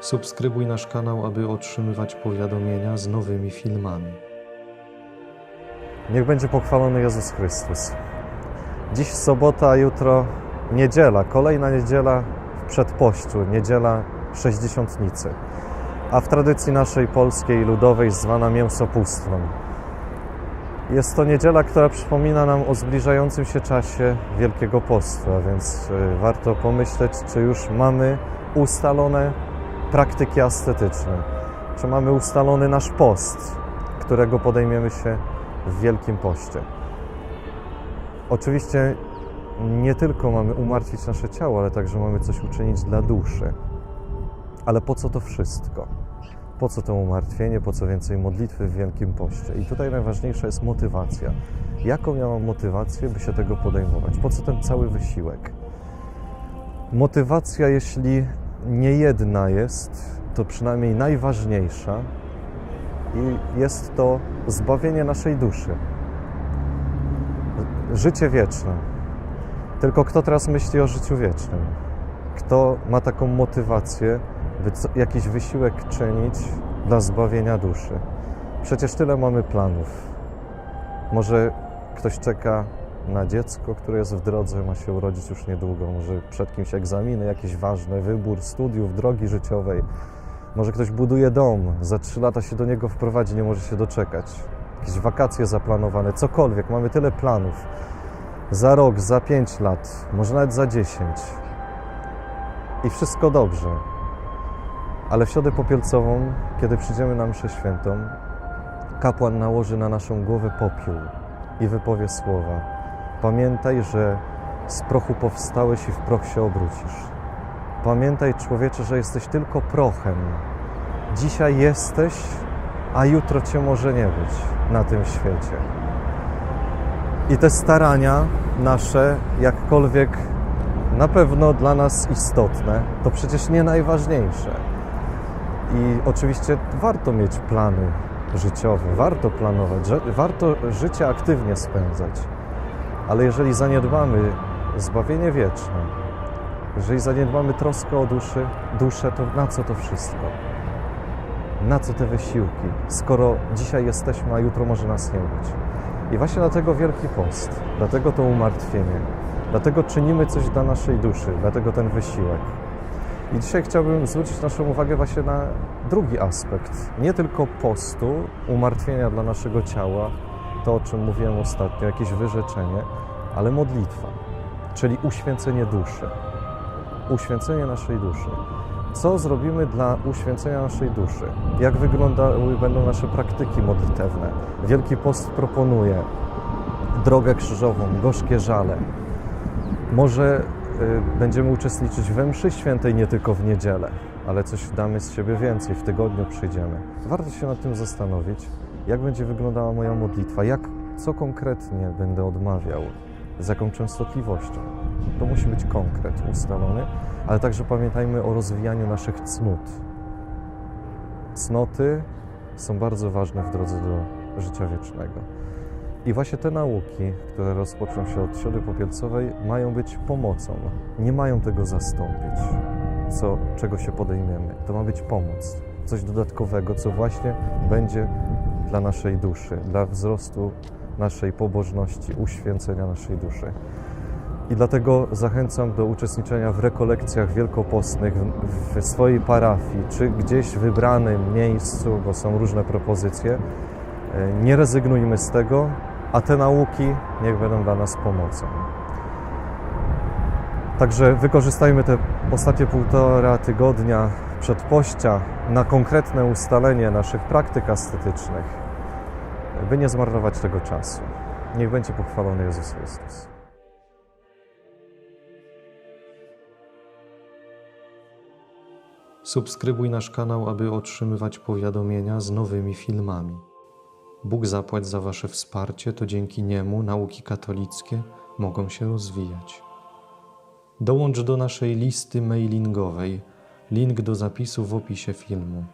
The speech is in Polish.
Subskrybuj nasz kanał, aby otrzymywać powiadomienia z nowymi filmami. Niech będzie pochwalony Jezus Chrystus. Dziś sobota, jutro niedziela, kolejna niedziela w przedpościu, niedziela sześćdziesiątnicy, a w tradycji naszej polskiej ludowej zwana mięsopustwą. Jest to niedziela, która przypomina nam o zbliżającym się czasie Wielkiego Postu, a więc y, warto pomyśleć, czy już mamy ustalone praktyki ascetyczne, czy mamy ustalony nasz post, którego podejmiemy się w Wielkim Poście. Oczywiście nie tylko mamy umartwić nasze ciało, ale także mamy coś uczynić dla duszy. Ale po co to wszystko? Po co to umartwienie, po co więcej modlitwy w Wielkim Poście? I tutaj najważniejsza jest motywacja. Jaką ja mam motywację, by się tego podejmować? Po co ten cały wysiłek? Motywacja, jeśli nie jedna jest, to przynajmniej najważniejsza, i jest to zbawienie naszej duszy. Życie wieczne. Tylko kto teraz myśli o życiu wiecznym? Kto ma taką motywację, by co- jakiś wysiłek czynić dla zbawienia duszy? Przecież tyle mamy planów. Może ktoś czeka na dziecko, które jest w drodze, ma się urodzić już niedługo. Może przed kimś egzaminy, jakieś ważne, wybór studiów, drogi życiowej. Może ktoś buduje dom, za trzy lata się do niego wprowadzi, nie może się doczekać. Jakieś wakacje zaplanowane, cokolwiek. Mamy tyle planów. Za rok, za pięć lat, może nawet za dziesięć. I wszystko dobrze. Ale w środę popielcową, kiedy przyjdziemy na mszę świętą, kapłan nałoży na naszą głowę popiół i wypowie słowa. Pamiętaj, że z prochu powstałeś i w proch się obrócisz. Pamiętaj, człowiecze, że jesteś tylko prochem. Dzisiaj jesteś, a jutro cię może nie być na tym świecie. I te starania nasze, jakkolwiek na pewno dla nas istotne, to przecież nie najważniejsze. I oczywiście warto mieć plany życiowe, warto planować, warto życie aktywnie spędzać. Ale jeżeli zaniedbamy zbawienie wieczne, jeżeli zaniedbamy troskę o duszy, duszę, to na co to wszystko? Na co te wysiłki, skoro dzisiaj jesteśmy, a jutro może nas nie być? I właśnie dlatego Wielki Post, dlatego to umartwienie, dlatego czynimy coś dla naszej duszy, dlatego ten wysiłek. I dzisiaj chciałbym zwrócić naszą uwagę właśnie na drugi aspekt. Nie tylko postu, umartwienia dla naszego ciała, to o czym mówiłem ostatnio, jakieś wyrzeczenie, ale modlitwa, czyli uświęcenie duszy uświęcenie naszej duszy. Co zrobimy dla uświęcenia naszej duszy? Jak wyglądały będą nasze praktyki modlitewne? Wielki Post proponuje drogę krzyżową, gorzkie żale. Może y, będziemy uczestniczyć we mszy świętej nie tylko w niedzielę, ale coś damy z siebie więcej, w tygodniu przyjdziemy. Warto się nad tym zastanowić, jak będzie wyglądała moja modlitwa, jak, co konkretnie będę odmawiał, z jaką częstotliwością. To musi być konkret ustalony, ale także pamiętajmy o rozwijaniu naszych cnót. Cnoty są bardzo ważne w drodze do życia wiecznego. I właśnie te nauki, które rozpoczną się od Siody Popielcowej, mają być pomocą. Nie mają tego zastąpić, co, czego się podejmiemy. To ma być pomoc, coś dodatkowego, co właśnie będzie dla naszej duszy, dla wzrostu naszej pobożności, uświęcenia naszej duszy. I dlatego zachęcam do uczestniczenia w rekolekcjach wielkopostnych w, swojej parafii, czy gdzieś w wybranym miejscu, bo są różne propozycje. E, Nie rezygnujmy z tego, a te nauki niech będą dla nas pomocą. Także wykorzystajmy te ostatnie półtora tygodnia przedpościa na konkretne ustalenie naszych praktyk ascetycznych, by nie zmarnować tego czasu. Niech będzie pochwalony Jezus Chrystus. Subskrybuj nasz kanał, aby otrzymywać powiadomienia z nowymi filmami. Bóg zapłać za Wasze wsparcie, to dzięki niemu nauki katolickie mogą się rozwijać. Dołącz do naszej listy mailingowej. Link do zapisu w opisie filmu.